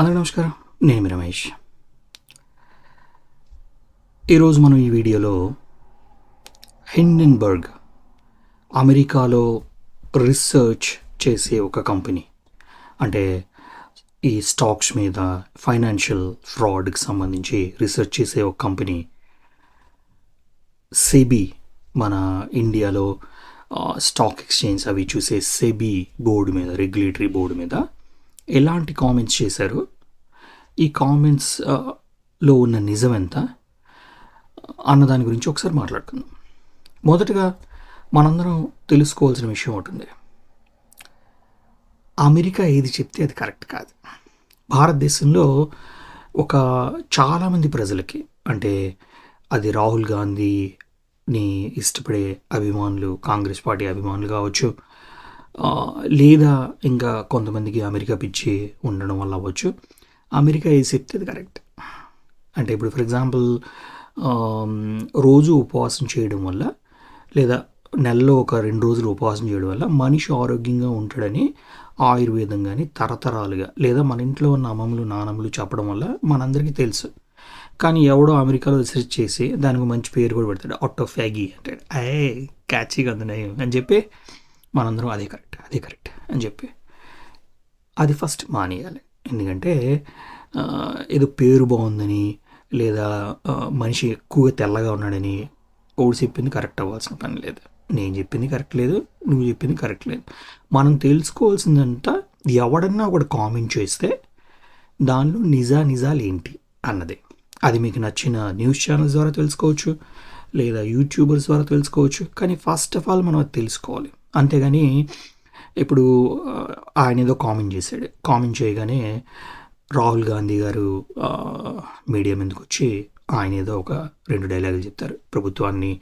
అందరూ నమస్కారం. నేను మీ రమేష్. ఈరోజు మనం ఈ వీడియోలో హిండెన్బర్గ్ అమెరికాలో రీసెర్చ్ చేసే ఒక కంపెనీ అంటే ఈ స్టాక్స్ మీద ఫైనాన్షియల్ ఫ్రాడ్కి సంబంధించి రీసెర్చ్ చేసే ఒక కంపెనీ సెబీ మన ఇండియాలో స్టాక్ ఎక్స్చేంజ్ అవి చూసే సెబీ బోర్డు మీద రెగ్యులేటరీ బోర్డు మీద ఎలాంటి కామెంట్స్ చేశారు? ఈ కామెంట్స్లో ఉన్న నిజం ఎంత? అన్న దాని గురించి ఒకసారి మాట్లాడుకుందాం. మొదటగా మనందరం తెలుసుకోవాల్సిన విషయం ఉంటుంది అమెరికా ఏది చెప్తే అది కరెక్ట్ కాదు. భారతదేశంలో ఒక చాలామంది ప్రజలకి అంటే అది రాహుల్ గాంధీని ఇష్టపడే అభిమానులు కాంగ్రెస్ పార్టీ అభిమానులు కావచ్చు లేదా ఇంకా కొంతమందికి అమెరికా పిచ్చి ఉండడం వల్ల అవ్వచ్చు. అమెరికా ఏది చెప్తే అది కరెక్ట్ అంటే ఇప్పుడు ఫర్ ఎగ్జాంపుల్ రోజు ఉపవాసం చేయడం వల్ల లేదా నెలలో ఒక రెండు రోజులు ఉపవాసం చేయడం వల్ల మనిషి ఆరోగ్యంగా ఉంటాడని ఆయుర్వేదం కానీ తరతరాలుగా లేదా మన ఇంట్లో ఉన్న అమ్మమ్మలు నానమ్మలు చెప్పడం వల్ల మనందరికీ తెలుసు. కానీ ఎవడో అమెరికాలో రీసెర్చ్ చేసి దానికి మంచి పేరు కూడా పెడతాడు. ఆటోఫ్యాగీ అంటాడు. అయ్యే క్యాచీగా ఉంది అని చెప్పి మనందరం అదే కరెక్ట్ అదే కరెక్ట్ అని చెప్పి అది ఫస్ట్ మానేయాలి. ఎందుకంటే ఏదో పేరు బాగుందని లేదా మనిషి ఎక్కువగా తెల్లగా ఉన్నాడని ఓడి చెప్పింది కరెక్ట్ అవ్వాల్సిన పని లేదు. నేను చెప్పింది కరెక్ట్ లేదు నువ్వు చెప్పింది కరెక్ట్ లేదు. మనం తెలుసుకోవాల్సిందంతా ఎవడన్నా ఒకటి కామెంట్ చేస్తే దానిలో నిజా నిజాలు ఏంటి అన్నదే. అది మీకు నచ్చిన న్యూస్ ఛానల్స్ ద్వారా తెలుసుకోవచ్చు లేదా యూట్యూబర్స్ ద్వారా తెలుసుకోవచ్చు. కానీ ఫస్ట్ ఆఫ్ ఆల్ మనం అది తెలుసుకోవాలి. అంతేగాని ఇప్పుడు ఆయన ఏదో కామెంట్ చేశాడు. కామెంట్ చేయగానే రాహుల్ గాంధీ గారు మీడియా మీదకి వచ్చి ఆయన ఏదో ఒక రెండు డైలాగులు చెప్తారు. ప్రభుత్వాన్ని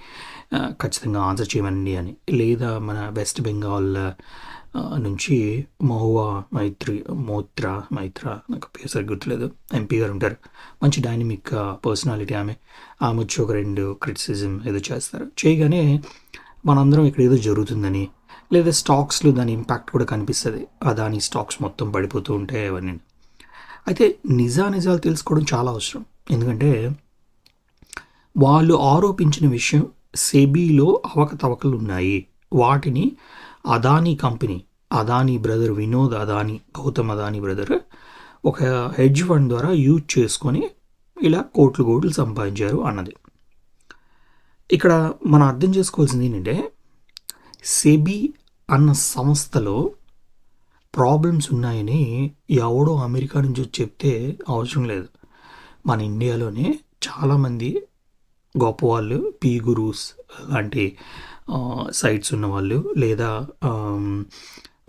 ఖచ్చితంగా ఆన్సర్ చేయమండి అని. లేదా మన వెస్ట్ బెంగాల్ నుంచి మహువా మైత్రి మోత్ర మైత్ర నాకు పేరు సరిగ్గా గుర్తులేదు. ఎంపీ గారు ఉంటారు. మంచి డైనమిక్ పర్సనాలిటీ ఆమె. ఆమె వచ్చి ఒక రెండు క్రిటిసిజం ఏదో చేస్తారు. చేయగానే మనందరం ఇక్కడ ఏదో జరుగుతుందని లేదా స్టాక్స్లో దాని ఇంపాక్ట్ కూడా కనిపిస్తుంది. అదాని స్టాక్స్ మొత్తం పడిపోతూ ఉంటాయి అవన్నీ. అయితే నిజా నిజాలు తెలుసుకోవడం చాలా అవసరం. ఎందుకంటే వాళ్ళు ఆరోపించిన విషయం సెబీలో అవకతవకలు ఉన్నాయి. వాటిని Adani company Adani brother Vinod Adani Gautam Adani brother ఒక హెడ్జ్ ఫండ్ ద్వారా యూజ్ చేసుకొని ఇలా కోట్లు కోట్లు సంపాదించారు అన్నది. ఇక్కడ మనం అర్థం చేసుకోవాల్సింది ఏంటంటే సెబీ అన్న సంస్థలో ప్రాబ్లమ్స్ ఉన్నాయని ఎవడో అమెరికా నుంచి చెప్తే అవసరం లేదు. మన ఇండియాలోనే చాలామంది గొప్ప వాళ్ళు పీ గురూస్ లాంటి సైట్స్ ఉన్నవాళ్ళు లేదా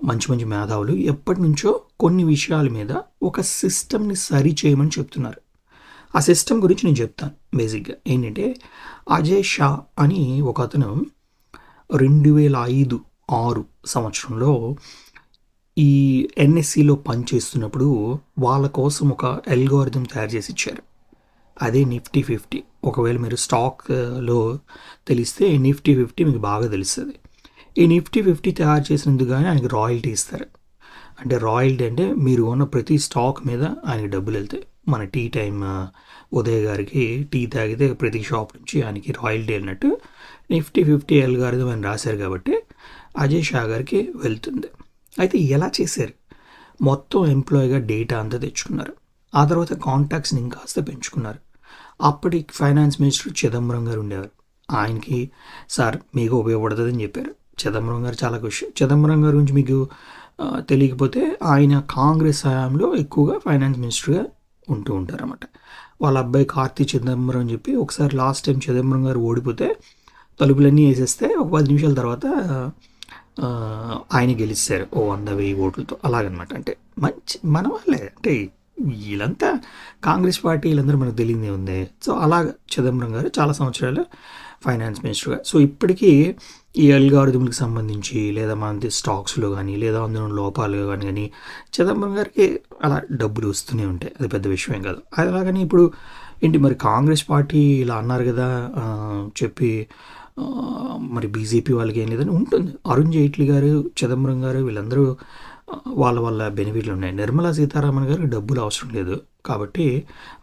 మంచి మంచి మేధావులు ఎప్పటి నుంచో కొన్ని విషయాల మీద ఒక సిస్టమ్ని సరి చేయమని చెప్తున్నారు. ఆ సిస్టమ్ గురించి నేను చెప్తాను బేసిక్గా ఏంటంటే అజయ్ షా అని ఒక అతను రెండు వేల ఐదు ఆరు సంవత్సరంలో ఈ ఎన్ఎస్సిలో పనిచేస్తున్నప్పుడు వాళ్ళ కోసం ఒక ఎల్గోరిథం తయారు చేసి ఇచ్చారు. అదే నిఫ్టీ ఫిఫ్టీ. ఒకవేళ మీరు స్టాక్లో తెలిస్తే నిఫ్టీ ఫిఫ్టీ మీకు బాగా తెలుస్తుంది. ఈ నిఫ్టీ ఫిఫ్టీ తయారు చేసినందుకు కానీ ఆయనకి రాయల్టీ ఇస్తారు. అంటే రాయల్టీ అంటే మీరు ఉన్న ప్రతి స్టాక్ మీద ఆయనకి డబ్బులు వెళ్తాయి. మన టీ టైం ఉదయ్ గారికి టీ తాగితే ప్రతి షాప్ నుంచి ఆయనకి రాయల్టీ వెళ్ళినట్టు నిఫ్టీ ఫిఫ్టీ ఎల్గారిథం అని రాశారు కాబట్టి అజయ్ సాగర్కి వెళ్తుంది. అయితే ఎలా చేశారు? మొత్తం ఎంప్లాయీగా డేటా అంతా తెచ్చుకున్నారు. ఆ తర్వాత కాంటాక్ట్స్ని ఇంకాస్త పెంచుకున్నారు. అప్పటి ఫైనాన్స్ మినిస్టర్ చిదంబరం గారు ఉండేవారు. ఆయనకి సార్ మీకు ఉపయోగపడుతుందని చెప్పారు. చిదంబరం గారు చాలా ఖుషి. చిదంబరం గారి గురించి మీకు తెలియకపోతే ఆయన కాంగ్రెస్ హయాంలో ఎక్కువగా ఫైనాన్స్ మినిస్టర్గా ఉంటూ ఉంటారన్నమాట. వాళ్ళ అబ్బాయి కార్తీ చిదంబరం అని చెప్పి ఒకసారి లాస్ట్ టైం చిదంబరం గారు ఓడిపోతే తలుపులన్నీ వేసేస్తే ఒక పది నిమిషాల తర్వాత ఆయన గెలిచారు ఓ వంద వెయ్యి ఓట్లతో. అలాగనమాట. అంటే మంచి మన వాళ్ళే అంటే వీళ్ళంతా కాంగ్రెస్ పార్టీ వీళ్ళందరూ మనకు తెలియదే ఉంది. సో అలాగ చిదంబరం గారు చాలా సంవత్సరాలు ఫైనాన్స్ మినిస్టర్గా. సో ఇప్పటికీ ఈ అల్గారిథంకి సంబంధించి లేదా మన స్టాక్స్లో కానీ లేదా అందులో లోపాలు కానీ కానీ చిదంబరం గారికి అలా డబ్బులు వస్తూనే ఉంటాయి. అది పెద్ద విషయం కాదు. అలాగని ఇప్పుడు ఏంటి మరి కాంగ్రెస్ పార్టీ ఇలా అన్నారు కదా చెప్పి మరి బీజేపీ వాళ్ళకి ఏం లేదని ఉంటుంది. అరుణ్ జైట్లీ గారు చిదంబరం గారు వీళ్ళందరూ వాళ్ళ వల్ల బెనిఫిట్లు ఉన్నాయి. నిర్మలా సీతారామన్ గారికి డబ్బులు అవసరం లేదు కాబట్టి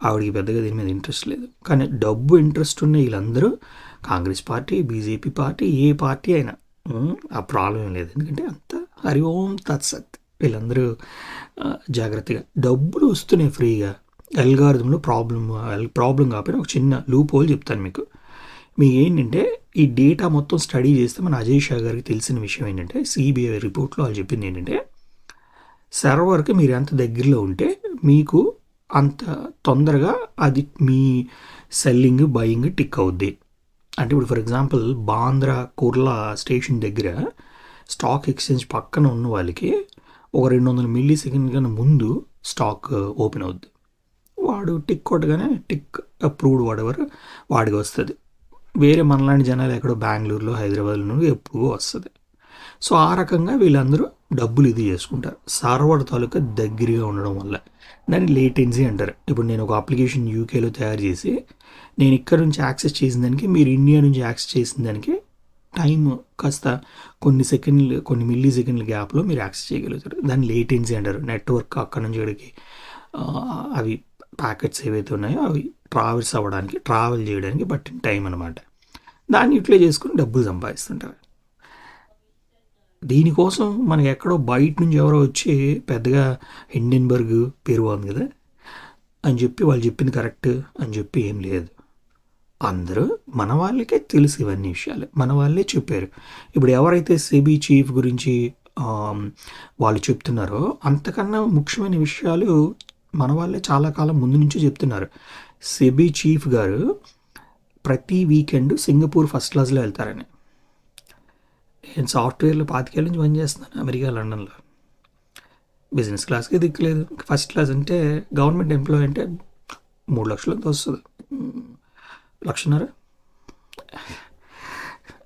ఆవిడకి పెద్దగా దీని మీద ఇంట్రెస్ట్ లేదు. కానీ డబ్బు ఇంట్రెస్ట్ ఉన్న వీళ్ళందరూ కాంగ్రెస్ పార్టీ బీజేపీ పార్టీ ఏ పార్టీ అయినా ఆ ప్రాబ్లం ఏం లేదు. ఎందుకంటే అంత హరి ఓం తత్సత్ వీళ్ళందరూ జాగ్రత్తగా డబ్బులు వస్తున్నాయి ఫ్రీగా. ఎల్గారిథంలో ప్రాబ్లం ప్రాబ్లం కాకపోయినా ఒక చిన్న లూప్ హోల్ చెప్తాను మీకు. మీ ఏంటంటే ఈ డేటా మొత్తం స్టడీ చేస్తే మన అజయ్ షా గారికి తెలిసిన విషయం ఏంటంటే సిబిఐ రిపోర్ట్లో వాళ్ళు చెప్పింది ఏంటంటే సర్వర్కి మీరు ఎంత దగ్గరలో ఉంటే మీకు అంత తొందరగా అది మీ సెల్లింగ్ బయింగ్ టిక్ అవుద్ది. అంటే ఇప్పుడు for example Bandra Kurla station దగ్గర స్టాక్ ఎక్స్చేంజ్ పక్కన ఉన్న వాళ్ళకి ఒక రెండు వందల మిల్లీ సెకండ్ కన్నా ముందు స్టాక్ ఓపెన్ అవుద్ది. వాడు టిక్ కొట్టగానే టిక్ అప్రూవ్డ్ వాడెవర్? వాడికి వస్తుంది. వేరే మనలాంటి జనాలు ఎక్కడో బెంగళూరులో హైదరాబాద్లో ఎప్పుడూ వస్తుంది. సో ఆ రకంగా వీళ్ళందరూ డబ్బులు ఇది చేసుకుంటారు. సర్వర్ తాలూకా దగ్గరగా ఉండడం వల్ల. దాన్ని లేటెన్సీ అంటారు. ఇప్పుడు నేను ఒక అప్లికేషన్ యూకేలో తయారు చేసి నేను ఇక్కడ నుంచి యాక్సెస్ చేసిన దానికి మీరు ఇండియా నుంచి యాక్సెస్ చేసిన దానికి టైం కాస్త కొన్ని సెకండ్లు కొన్ని మిల్లీ సెకండ్ల గ్యాప్లో మీరు యాక్సెస్ చేయగలుగుతారు. దాన్ని లేటెన్సీ అంటారు. నెట్వర్క్ అక్కడ నుంచి ఇక్కడికి అవి ప్యాకెట్స్ ఏవైతే ఉన్నాయో అవి ట్రావెల్స్ అవ్వడానికి ట్రావెల్ చేయడానికి పట్టిన టైం అనమాట దాన్ని యూటిలైజ్ చేసుకుని డబ్బులు సంపాదిస్తుంటారు. దీనికోసం మనకి ఎక్కడో బయట నుంచి ఎవరో వచ్చి పెద్దగా హిండెన్బర్గ్ పేరు బాగుంది కదా అని చెప్పి వాళ్ళు చెప్పింది కరెక్ట్ అని చెప్పి ఏం లేదు. అందరూ మన వాళ్ళకే తెలుసు ఇవన్నీ విషయాలు. మన వాళ్ళే చెప్పారు. ఇప్పుడు ఎవరైతే సెబీ చీఫ్ గురించి వాళ్ళు చెప్తున్నారో అంతకన్నా ముఖ్యమైన విషయాలు మన వాళ్ళే చాలా కాలం ముందు నుంచే చెప్తున్నారు. సెబీ చీఫ్ గారు ప్రతి వీకెండ్ సింగపూర్ ఫస్ట్ క్లాస్లో వెళ్తారని. నేను సాఫ్ట్వేర్లో పాతికేళ్ళ నుంచి పని చేస్తున్నాను అమెరికా లండన్లో. బిజినెస్ క్లాస్కి దిక్కులేదు. ఫస్ట్ క్లాస్ అంటే గవర్నమెంట్ ఎంప్లాయ్ అంటే మూడు లక్షలు వస్తుంది. లక్షన్నర?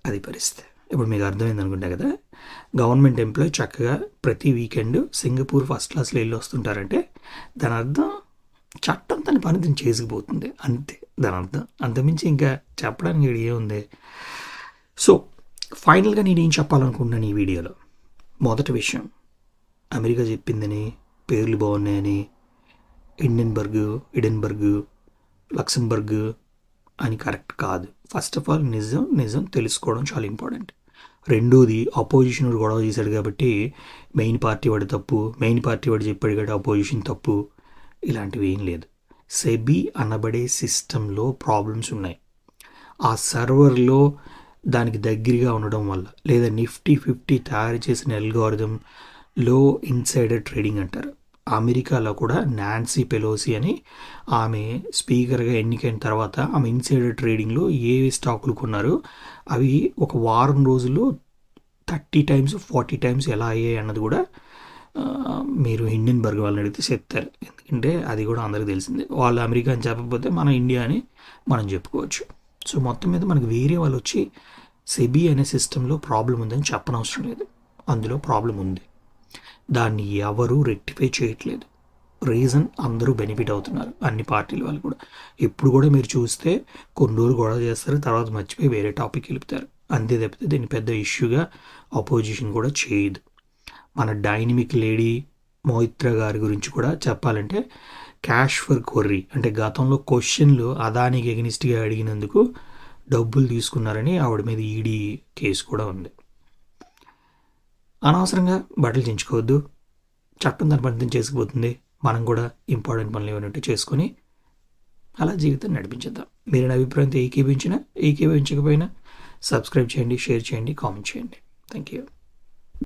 అది పరిస్థితి. ఇప్పుడు మీకు అర్థమైంది అనుకుంటా కదా గవర్నమెంట్ ఎంప్లాయ్ చక్కగా ప్రతి వీకెండ్ సింగపూర్ ఫస్ట్ క్లాస్లో వెళ్ళి వస్తుంటారంటే దాని అర్థం చట్టం తన పని తను చేసుకుపోతుంది అంతే. దాని అర్థం అంతమించి ఇంకా చెప్పడానికి ఇక్కడ ఏముంది? సో ఫైనల్గా నేను ఏం చెప్పాలనుకుంటున్నాను ఈ వీడియోలో? మొదటి విషయం అమెరికా చెప్పిందని పేర్లు బాగున్నాయని ఇండెన్బర్గ్ ఇడెన్బర్గ్ లక్సంబర్గ్ అని కరెక్ట్ కాదు. ఫస్ట్ ఆఫ్ ఆల్ నిజం నిజం తెలుసుకోవడం చాలా ఇంపార్టెంట్ రెండోది అపోజిషన్ వాడు గొడవ చేశాడు కాబట్టి మెయిన్ పార్టీ వాడు తప్పు మెయిన్ పార్టీ వాడు చెప్పాడు కాబట్టి అపోజిషన్ తప్పు ఇలాంటివి ఏం లేదు. సెబీ అనబడే సిస్టంలో ప్రాబ్లమ్స్ ఉన్నాయి. ఆ సర్వర్లో దానికి దగ్గరగా ఉండడం వల్ల లేదా నిఫ్టీ ఫిఫ్టీ తయారు చేసిన ఎల్గారిథంలో ఇన్సైడర్ ట్రేడింగ్ అంటారు. అమెరికాలో కూడా నాన్సీ పెలోసి అని ఆమె స్పీకర్గా ఎన్నికైన తర్వాత ఆమె ఇన్సైడర్ ట్రేడింగ్లో ఏ స్టాకులు కొన్నారో అవి ఒక వారం రోజుల్లో థర్టీ టైమ్స్ ఫార్టీ టైమ్స్ ఎలా అయ్యాయి అన్నది కూడా మీరు హిండెన్బర్గ్ వాళ్ళని అడిగితే చెప్తారు. ఎందుకంటే అది కూడా అందరికీ తెలిసిందే. వాళ్ళు అమెరికా అని చెప్పకపోతే మన ఇండియా అని మనం చెప్పుకోవచ్చు. సో మొత్తం మీద మనకు వేరే వాళ్ళు వచ్చి సెబీ అనే సిస్టంలో ప్రాబ్లం ఉందని చెప్పనవసరం లేదు. అందులో ప్రాబ్లం ఉంది. దాన్ని ఎవరు రెక్టిఫై చేయట్లేదు. రీజన్ అందరూ బెనిఫిట్ అవుతున్నారు. అన్ని పార్టీల వాళ్ళు కూడా. ఇప్పుడు కూడా మీరు చూస్తే కొన్ని రోజులు గొడవ చేస్తారు తర్వాత మర్చిపోయి వేరే టాపిక్ వెలుపుతారు అంతే తప్పితే దీన్ని పెద్ద ఇష్యూగా అపోజిషన్ కూడా చేయదు. మన డైనమిక్ లేడీ మోహిత్ర గారి గురించి కూడా చెప్పాలంటే క్యాష్ ఫర్ కొర్రీ అంటే గతంలో క్వశ్చన్లు అదానికి ఎగనిస్ట్గా అడిగినందుకు డబ్బులు తీసుకున్నారని ఆవిడ మీద ఈడీ కేసు కూడా ఉంది. అనవసరంగా బట్టలు చించుకోవద్దు. చట్టం దాని పని చేసుకుపోతుంది. మనం కూడా ఇంపార్టెంట్ పనులు ఏమైనా చేసుకొని అలా జీవితం నడిపించేద్దాం. మీరు నా అభిప్రాయంతో ఏకీభించినా ఏకీభించకపోయినా సబ్స్క్రైబ్ చేయండి షేర్ చేయండి కామెంట్ చేయండి. Thank you